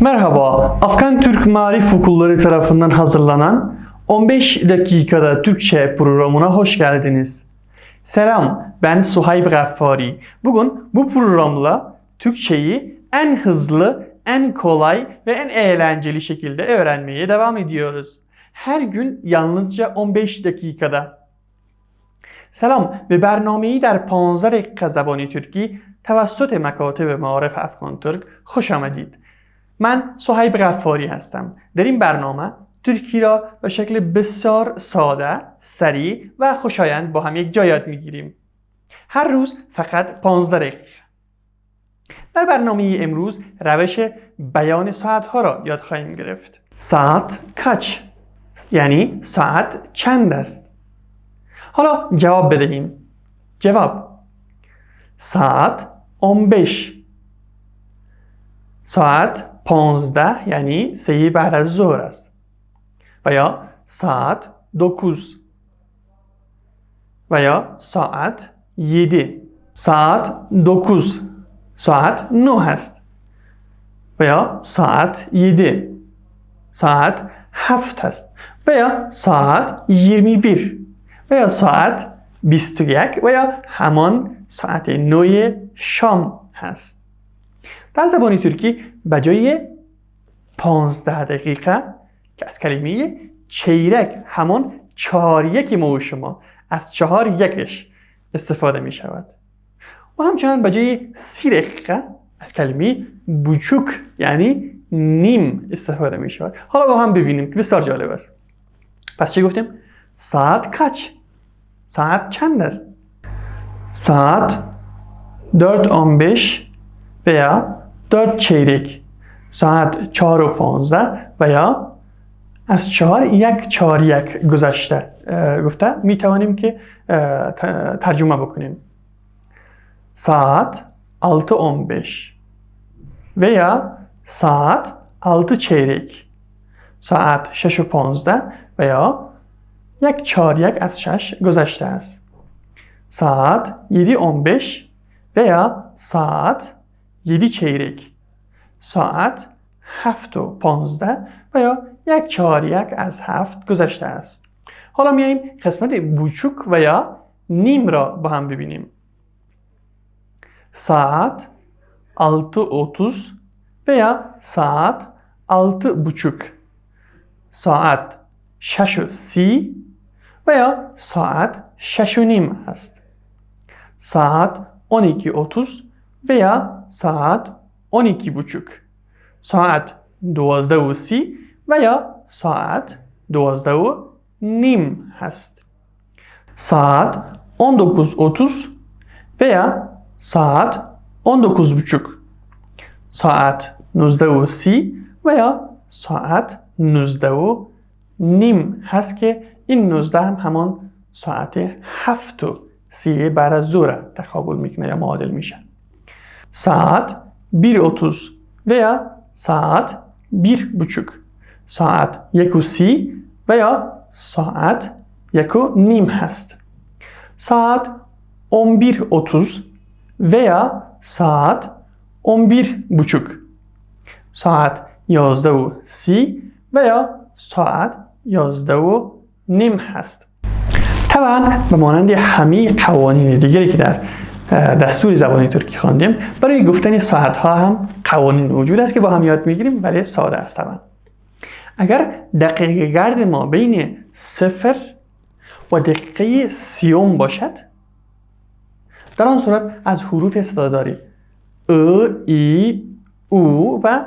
Merhaba, Afgan Türk Marif Okulları tarafından hazırlanan 15 dakikada Türkçe programına hoş geldiniz. Selam, ben Suhayb Gaffari. Bugün bu programla Türkçeyi en hızlı, en kolay ve en eğlenceli şekilde öğrenmeye devam ediyoruz. Her gün yalnızca 15 dakikada. سلام به برنامه‌ای در 15 دقیقه زبان ترکی توسط مکاتب معارف افغان ترک خوش آمدید. من صهیب غفاری هستم. در این برنامه ترکی را به شکل بسیار ساده، سریع و خوشایند با هم یک جا یاد می‌گیریم. هر روز فقط 15 دقیقه. در برنامه امروز روش بیان ساعتها را یاد خواهیم گرفت. ساعت کچ یعنی ساعت چند است؟ حالا جواب بدهیم جواب ساعت 15 ساعت 15 یعنی سه بعد از ظهر است. و یا ساعت 9 و یا ساعت 7 ساعت 9 ساعت 9 است و یا ساعت 7 ساعت 7 است و یا ساعت 21 و یا ساعت 21 و یا همان ساعت 9 شام هست. در زبان ترکی به جای 15 دقیقه که از کلمه چیرک همان چهار یکی ما شما از چهار یکش استفاده می شود. و همچنان به جای سی دقیقه از کلمه بوچوک یعنی نیم استفاده می شود. حالا با هم ببینیم که بسیار جالب است. پس چی گفتیم؟ ساعت کچ؟ ساعت چند است؟ ساعت on beş veya dört çeyrek saat چهار و پانزده و یا از چهار یک چهار یک گذشته گفته می توانیم که ترجمه بکنیم saat 6.15 veya saat 6 çeyrek saat 6 و 15 و یا یک چهار یک از شش گذشته است saat 7.15 veya saat 7 çeyrek saat 7 و 15 و یا یک چهار یک از هفت گذشته است حالا میاییم قسمت بوچوک و یا نیم را با هم ببینیم saat 6.30 veya saat 6.30 saat 6.30 veya saat 6.30 است saat 12.30 veya saat 12.30 saat 12.30 veya saat 12 نیم هست saat 19.30 veya saat 19.30 saat 19.30 veya saat 19 نیم هست که این 19 هم همان ساعت 7 و 30 بعد از ظهر تقابل می‌کنه یا معادل میشه saat 1.30 veya saat 1.30 saat 1.30 veya saat 1 نیم هست saat 11.30 veya saat 11.30 saat 11.30 veya saat 11 نیم هست طبعا به مانند همه قوانین دیگری که در دستور زبان ترکی خواندیم. برای گفتن ساعت ها هم قوانین وجود است که با هم یاد می‌گیریم. ولی ساده است طبعا. اگر دقیقه گرد ما بین صفر و دقیقه سیوم باشد در آن صورت از حروف صداداری ا ای او و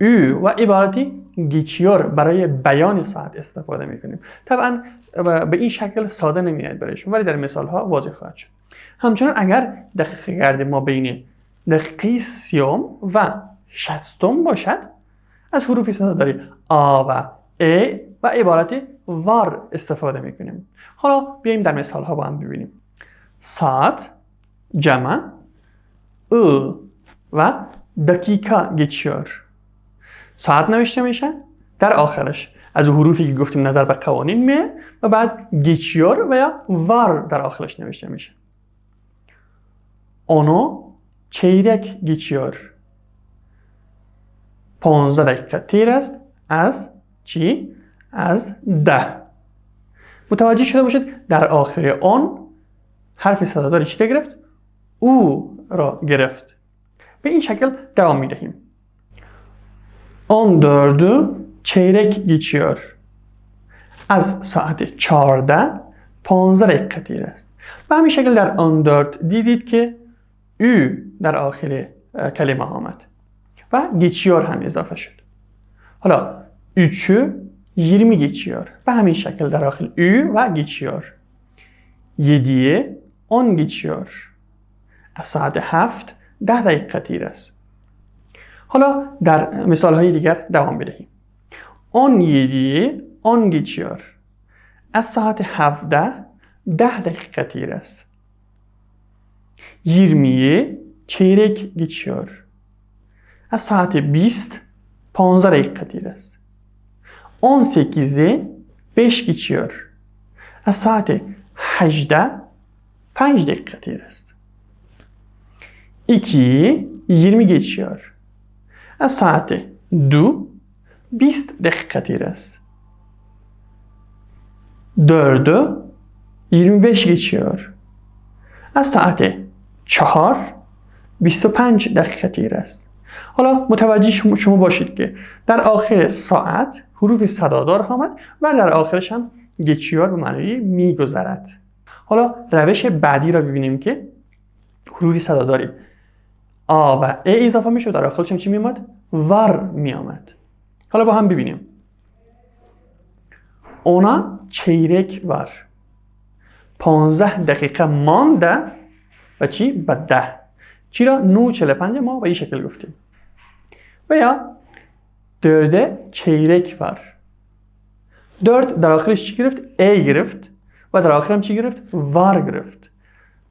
او و عبارتی گیچیور برای بیان ساعت استفاده می‌کنیم. طبعا به این شکل ساده نمیاد برایشون ولی در مثال ها واضح خواهد شد. همچنان اگر دقیقه گرد ما بین دقیقه سیوم و شستم باشد از حروف صدا داری آ و ا و عبارت وار استفاده می‌کنیم. حالا بیایم در مثال ها با هم ببینیم. ساعت جمع او و دقیقه geçiyor ساعت نوشته میشه در آخرش. از حروفی که گفتیم نظر به قوانین میه و بعد geçiyor و یا var در آخرش نوشته میشه. Onu çeyrek geçiyor. 15 دقیقه تیر است از چی؟ از ده متوجه شده باشید در آخر آن حرف صداداری چی گرفت؟ او را گرفت به این شکل دوام می دهیم 14 çeyrek geçiyor. از ساعت 14 15 دقیقه تیر است و همین شکل در 14 دیدید که او در آخر کلمه آمد و geçiyor هم اضافه شد. حالا 3'ü 20 geçiyor به همین şekil در آخر ü و geçiyor 7'ye 10 geçiyor. از ساعت 7 10 دقیقه تیر است. حالا در مثال های دیگر دوام بدهیم. 17'ye 10 geçiyor. از ساعت 17 10 دقیقه تیر است. 20'ye çeyrek geçiyor. از ساعت 20 15 دقیقه تیر است 18'e 5 geçiyor. از ساعت 18 5 دقیقه تیر است 2'yi 20 geçiyor. از ساعت 2 20 دقیقه تیر است 4'ü 25 geçiyor. از ساعت 4 25 دقیقه تیر است. حالا متوجه شما باشید که در آخر ساعت حروف صدادار آمد و در آخرش هم گچیار به معنی میگذرد. حالا روش بعدی را ببینیم که حروف صداداری آ و ا اضافه می‌شد در آخرش چی میامد ور میامد حالا با هم ببینیم. اونا چیرک ور 15 دقیقه مانده و چی؟ به ده چی را 9.45 ما به این شکل گفتیم و یا dörde çeyrek var. 4 در آخرش چی گرفت؟ A گرفت و در آخرم چی گرفت؟ var گرفت.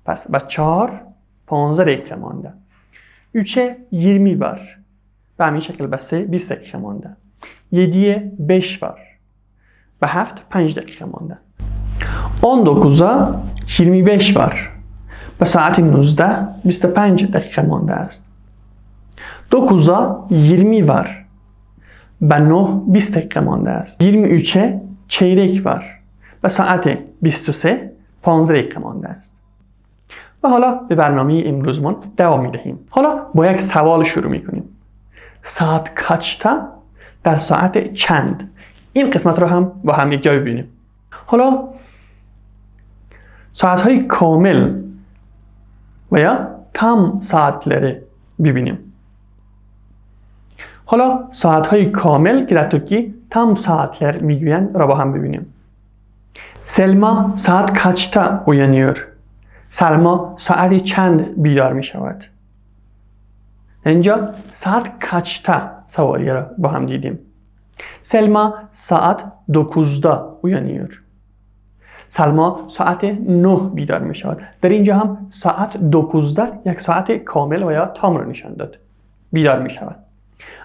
پس به 4 15 دقیقه مانده. 3'e 20 var. به همین شکل به 3 20 دقیقه مانده. 7'ye 5 var. به 7 5 دقیقه مانده. 19'a 25 var. به ساعت 19 25 دقیقه مانده است. 9'a 20 var. به 9 20 دقیقه مانده است. 23 چیرک var به ساعت 23 15 دقیقه مانده است. و حالا به برنامه امروزمان دوام می دهیم. حالا با یک سوال شروع می کنیم. ساعت کچتا در ساعت چند؟ این قسمت را هم با هم یک جا ببینیم. حالا ساعت های کامل و یا tam saatleri ببینیم حالا ساعت های کامل که در ترکی tam saatler می‌گویند را با هم ببینیم سلما ساعت کچتا uyanıyor? سلما ساعت چند بیدار می شود اینجا ساعت کچتا سوالی را با هم دیدیم سلما ساعت 9'da uyanıyor. سلما ساعت 9 بیدار می شود در اینجا هم ساعت 9'da یک ساعت کامل و یا تام را نشان داد بیدار می شود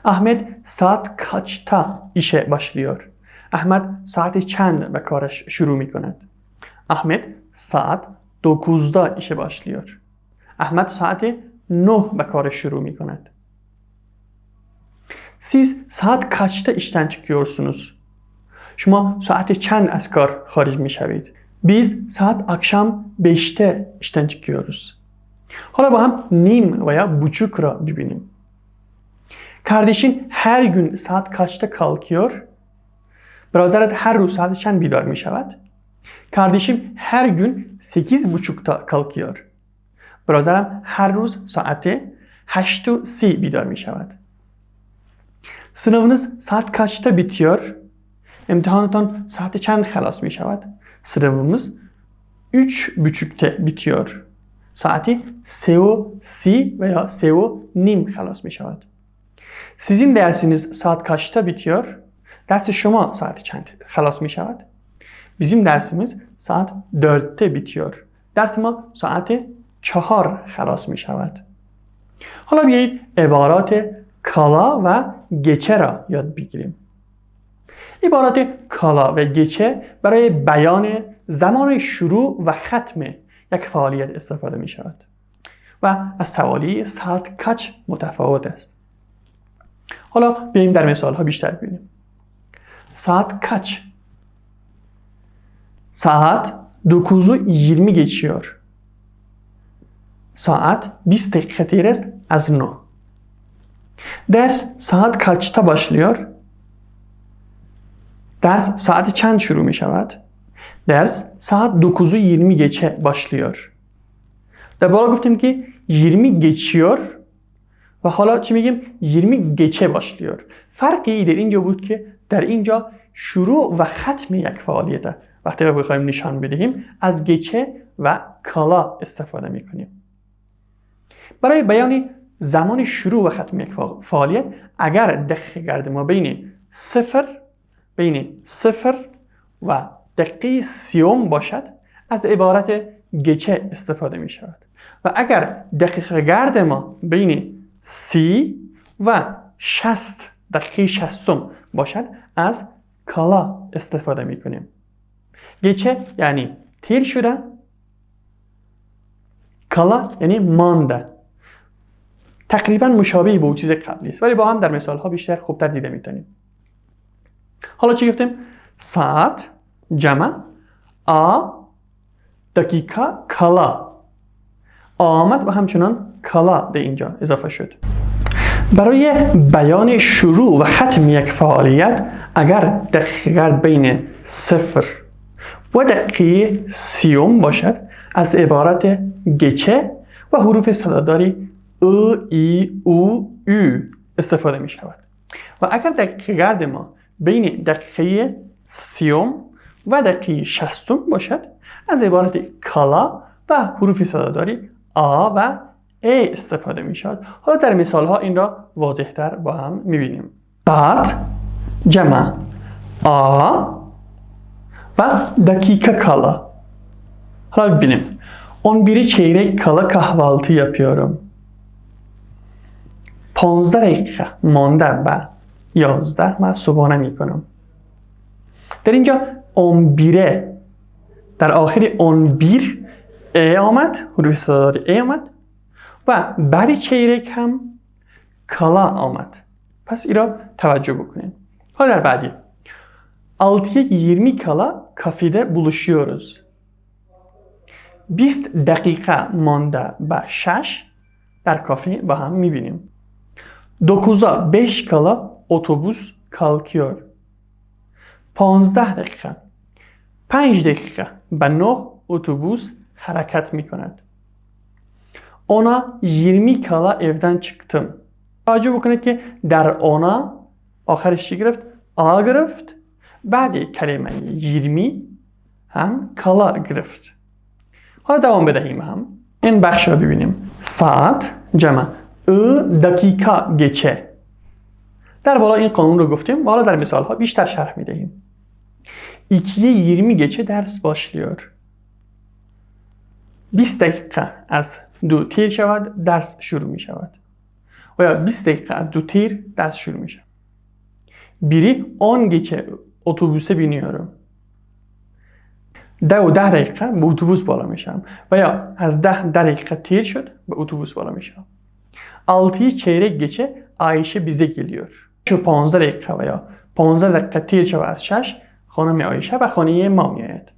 Ahmet saat kaçta işe başlıyor? Ahmet saati çend ve karaş şuru mi kund? Ahmet saat 9'da işe başlıyor. Ahmet saati 9 ve karaş şuru mi kund? Siz saat kaçta işten çıkıyorsunuz? شما ساعت چند از کار خارج می شوید؟ Biz saat akşam 5'te işten çıkıyoruz. حالا با هم نیم veya buçuk را ببینیم. Kardeşin her gün saat kaçta kalkıyor? Biraderat her روز saat چند بیدار می شود؟ Kardeşim her gün 8.30'da kalkıyor. برادرم her روز saati 8.30 بیدار می شود. Sınavınız saat kaçta bitiyor? امتحانتان saat چند خلاص می شود؟ Sınavımız 3.30'te bitiyor. Saati 3.30 veya 3.30 خلاص می شود. Sizin dersiniz saat kaçta bitiyor? Dersi şoma saati çend خلاص می شود. Bizim dersimiz saat 4'te bitiyor. درس ما ساعت چهار خلاص می شود. حالا بیایید عبارات کالا و گچه را یاد بگیریم. عبارات کالا و گچه برای بیان زمان شروع و ختم یک فعالیت استفاده می شود و از سوالی ساعت کچ متفاوت است. حالا بیایم در مثال ها بیشتر ببینیم saat kaç? Saat 9'u 20 geçiyor. Saat 20 dakika az 9. Ders saat kaçta başlıyor? Ders saati چند شروع می شود؟ Ders saat 9'u 20 geçe başlıyor. بالا گفتیم که 20 geçiyor و حالا چی میگیم 20 geçe başlıyor. فرقی در اینجا بود که در اینجا شروع و ختم یک فعالیته وقتی بخوایم نشان بدهیم از گچه و کالا استفاده می‌کنیم برای بیان زمان شروع و ختم یک فعالیت اگر دقیقه گرد ما بین صفر بین صفر و دقیقه سیوم باشد از عبارت گچه استفاده می شود و اگر دقیقه گرد ما بین سی و شست دقیقه شستم باشد از کالا استفاده می کنیم گچه یعنی تیر شده کالا یعنی مانده. تقریبا مشابه با چیز قبلی است ولی با هم در مثال ها بیشتر خوبتر دیده می‌تونیم. حالا چی گفتیم؟ ساعت جمع آ دقیقه کالا آمد و همچنان کالا به اینجا اضافه شد. برای بیان شروع و ختم یک فعالیت اگر دقیقه بین صفر و دقیقه سیوم باشد از عبارت گچه و حروف صداداری او ای او او استفاده می شود و اگر دقیقه ما بین دقیقه سیوم و دقیقه شستم باشد. از عبارت کالا و حروف صداداری آ و ای استفاده می شود حالا در مثال ها این را واضح تر با هم می بینیم بعد جمع آ و دقیقه kala. حالا ببینیم. 11 çeyrek kala kahvaltı yapıyorum. 15 دقیقه مانده به 11 من صبحانه می کنم در اینجا 11 در آخر 11 ای آمد حروف صداداری ای آمد و بعد çeyrek هم کالا آمد. پس این را توجه بکنید حالا در بعدی. 6'ya 20 kala kafede buluşuyoruz. 20 dakika manda به 6 در کافه با هم می‌بینیم. 9'a 5 kala otobüs kalkıyor. 15 dakika. 5 dakika. به 9 otobüs hareket می‌کند ona 20 kala evden çıktım. توجه بکنید که در ona آخرش چی گرفت؟ آ گرفت بعد کلمه 20 هم کالا گرفت حالا دوام بدهیم هم این بخش رو ببینیم ساعت جمع ı دقیقه geçe. در بالا این قانون رو گفتیم و حالا در مثال ها بیشتر شرح می‌دهیم. 2'ye 20 geçe ders başlıyor 20 دقیقه از دو تیر شود درس شروع می شود و یا 20 دقیقه از دو تیر درس شروع می شود biri 10 geçe otobüse biniyorum. ده و ده دقیقه به اتوبوس بالا میشم. و یا از ده دقیقه تیر شد به اتوبوس بالا میشم. 6'yı çeyrek geçe Ayşe bize geliyor. Şu 15 dakika veya 15 dakika تیر شود از 6 خانم آیشه و خانه ما میآید.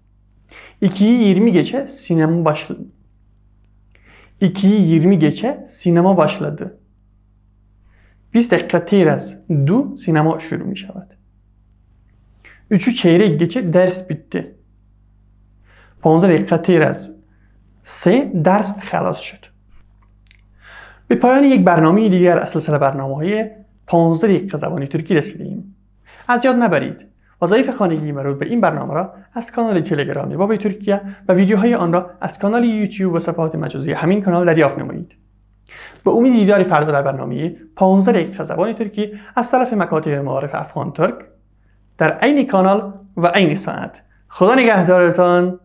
2'yi 20 geçe sinema başladı. 2'yi 20 geçe sinema başladı. 20 dakika تیر از دو sinema شروع می شود. Üçü çeyrek geçe ders bitti. 15 دقیقه تیر از سه درس خلاص شد. به پایان یک برنامه دیگر از سلسله برنامه های 15 دقیقه زبانی ترکی رسیدیم. از یاد نبرید وظایف خانگی مربوط به این برنامه را از کانال تلگرامی بابای ترکیه و ویدیوهای آن را از کانال یوتیوب و صفحات مجازی همین کانال دریافت نمایید. به امید دیدار فردا در برنامه 15 دقیقه زبان ترکی از طرف مکاتب معارف افغان ترک در عین کانال و عین ساعت خدا نگهدارتان